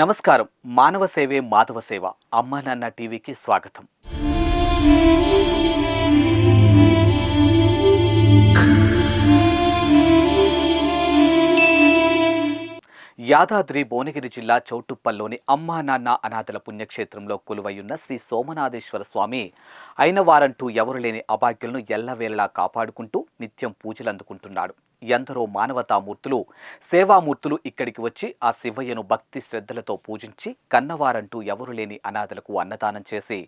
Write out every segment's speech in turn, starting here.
నమస్కారం. మానవ సేవే మాధవ సేవ. అమ్మ నాన్న టీవీకి స్వాగతం. యాదాద్రి భువనగిరి జిల్లా చౌటుప్పల్లోని అమ్మా నాన్న అనాథల పుణ్యక్షేత్రంలో కొలువయ్యున్న శ్రీ సోమనాథేశ్వర స్వామి అయిన వారంటూ ఎవరు లేని అభాగ్యులను ఎల్లవేళలా కాపాడుకుంటూ నిత్యం పూజలు అందుకుంటున్నాడు ఎందరో మానవతామూర్తులు సేవామూర్తులు ఇక్కడికి వచ్చి ఆ శివయ్యను భక్తి శ్రద్ధలతో పూజించి కన్నవారంటూ ఎవరు లేని అనాథలకు అన్నదానం చేసి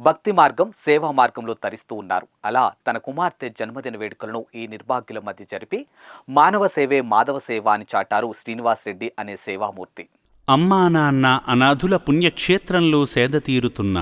భక్తి మార్గం సేవా మార్గంలో తరిస్తూ ఉన్నారు. అలా తన కుమార్తె జన్మదిన వేడుకలను ఈ నిర్భాగ్యుల మధ్య జరిపి మానవ సేవే మాధవ సేవ అని చాటారు శ్రీనివాస్ రెడ్డి అనే సేవామూర్తి. అమ్మా నాన్న అనాథుల పుణ్యక్షేత్రంలో సేద తీరుతున్న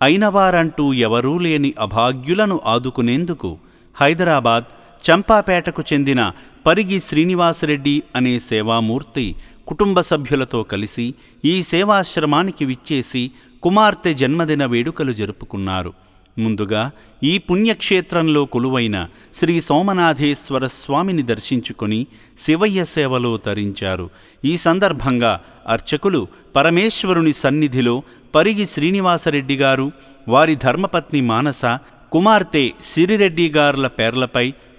అయినవారంటూ ఎవరూ లేని అభాగ్యులను ఆదుకునేందుకు హైదరాబాద్ చంపాపేటకు చెందిన పరిగి శ్రీనివాసరెడ్డి అనే సేవామూర్తి కుటుంబ సభ్యులతో కలిసి ఈ సేవాశ్రమానికి విచ్చేసి కుమార్తె జన్మదిన వేడుకలు జరుపుకున్నారు. ముందుగా ఈ పుణ్యక్షేత్రంలో కొలువైన శ్రీ సోమనాథేశ్వర స్వామిని దర్శించుకొని శివయ్య సేవలో తరించారు. ఈ సందర్భంగా అర్చకులు పరమేశ్వరుని సన్నిధిలో పరిగి శ్రీనివాసరెడ్డి గారు వారి ధర్మపత్ని మానస కుమార్తె సిరిరెడ్డి గారుల పేర్లపై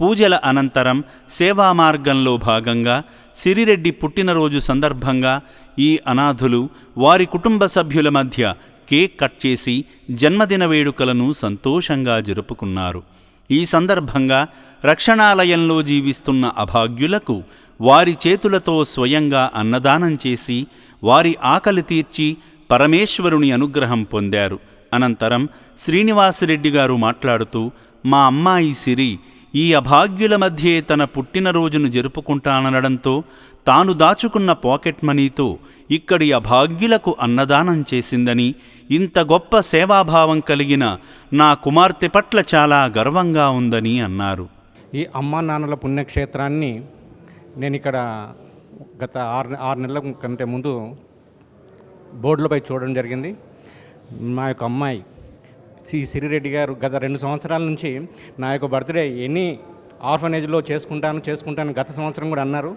పూజల అనంతరం సేవా మార్గంలో భాగంగా సిరిరెడ్డి పుట్టినరోజు సందర్భంగా ఈ అనాథులు వారి కుటుంబ సభ్యుల మధ్య కేక్ కట్ చేసి జన్మదిన వేడుకలను సంతోషంగా జరుపుకున్నారు. ఈ సందర్భంగా రక్షణాలయంలో జీవిస్తున్న అభాగ్యులకు వారి చేతులతో స్వయంగా అన్నదానం చేసి వారి ఆకలి తీర్చి పరమేశ్వరుని అనుగ్రహం పొందారు. అనంతరం శ్రీనివాసరెడ్డి గారు మాట్లాడుతూ మా అమ్మాయి సిరి ఈ అభాగ్యుల మధ్యే తన పుట్టినరోజును జరుపుకుంటాననడంతో తాను దాచుకున్న పాకెట్ మనీతో ఇక్కడి అభాగ్యులకు అన్నదానం చేసిందని ఇంత గొప్ప సేవాభావం కలిగిన నా కుమార్తె పట్ల చాలా గర్వంగా ఉందని అన్నారు. ఈ అమ్మా నాన్నల పుణ్యక్షేత్రాన్ని నేను ఇక్కడ గత ఆరు ఆరు నెలల కంటే ముందు బోర్డులపై చూడడం జరిగింది. మా యొక్క అమ్మాయి సి సిరిరెడ్డి గారు గత రెండు సంవత్సరాల నుంచి నా యొక్క బర్త్డే ఎన్ని ఆర్ఫనేజ్లో చేసుకుంటాను చేసుకుంటాను గత సంవత్సరం కూడా అన్నారు.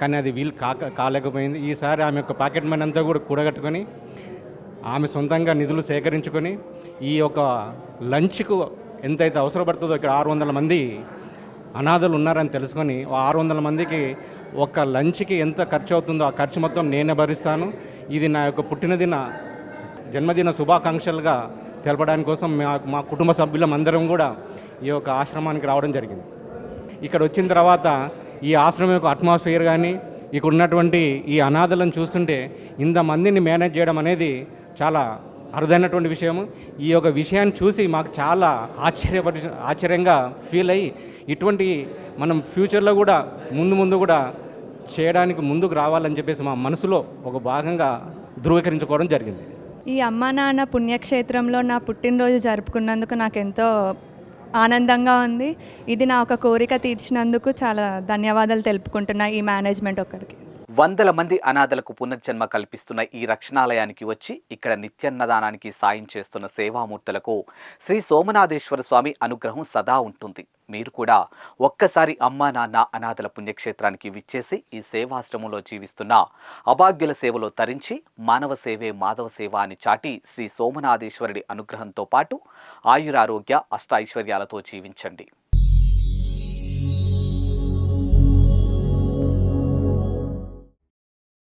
కానీ అది వీలు కాక కాలేకపోయింది. ఈసారి ఆమె యొక్క పాకెట్ మనీ అంతా కూడా కూడగట్టుకొని ఆమె సొంతంగా నిధులు సేకరించుకొని ఈ యొక్క లంచ్కు ఎంతైతే అవసరపడుతుందో ఇక్కడ ఆరు వందల మంది అనాథలు ఉన్నారని తెలుసుకొని ఆరు వందల మందికి ఒక లంచ్కి ఎంత ఖర్చు అవుతుందో ఆ ఖర్చు మొత్తం నేనే భరిస్తాను. ఇది నా యొక్క పుట్టినదిన జన్మదిన శుభాకాంక్షలుగా తెలపడానికి కోసం మా మా కుటుంబ సభ్యులం అందరం కూడా ఈ యొక్క ఆశ్రమానికి రావడం జరిగింది. ఇక్కడ వచ్చిన తర్వాత ఈ ఆశ్రమం యొక్క అట్మాస్ఫియర్ కానీ ఇక్కడ ఉన్నటువంటి ఈ అనాథలను చూస్తుంటే ఇంతమందిని మేనేజ్ చేయడం అనేది చాలా అరుదైనటువంటి విషయం ఈ యొక్క విషయాన్ని చూసి మాకు చాలా ఆశ్చర్యపరి ఆశ్చర్యంగా ఫీల్ అయ్యి ఇటువంటి మనం ఫ్యూచర్లో కూడా ముందు ముందు కూడా చేయడానికి ముందుకు రావాలని చెప్పేసి మా మనసులో ఒక భాగంగా ధృవీకరించుకోవడం జరిగింది. ఈ అమ్మా నాన్న పుణ్యక్షేత్రంలో నా పుట్టినరోజు జరుపుకున్నందుకు నాకు ఎంతో ఆనందంగా ఉంది. ఇది నా ఒక కోరిక తీర్చినందుకు చాలా ధన్యవాదాలు తెలుపుకుంటున్నా ఈ మేనేజ్మెంట్ ఒకరికి వందల మంది అనాథలకు పునర్జన్మ కల్పిస్తున్న ఈ రక్షణాలయానికి వచ్చి ఇక్కడ నిత్యన్నదానానికి సాయం చేస్తున్న సేవామూర్తులకు శ్రీ సోమనాథేశ్వర స్వామి అనుగ్రహం సదా ఉంటుంది. మీరు కూడా ఒక్కసారి అమ్మా నాన్న అనాథల పుణ్యక్షేత్రానికి విచ్చేసి ఈ సేవాశ్రమంలో జీవిస్తున్న అభాగ్యుల సేవలో తరించి మానవ సేవే మాధవ సేవ అని చాటి శ్రీ సోమనాథేశ్వరుడి అనుగ్రహంతో పాటు ఆయురారోగ్య అష్టైశ్వర్యాలతో జీవించండి.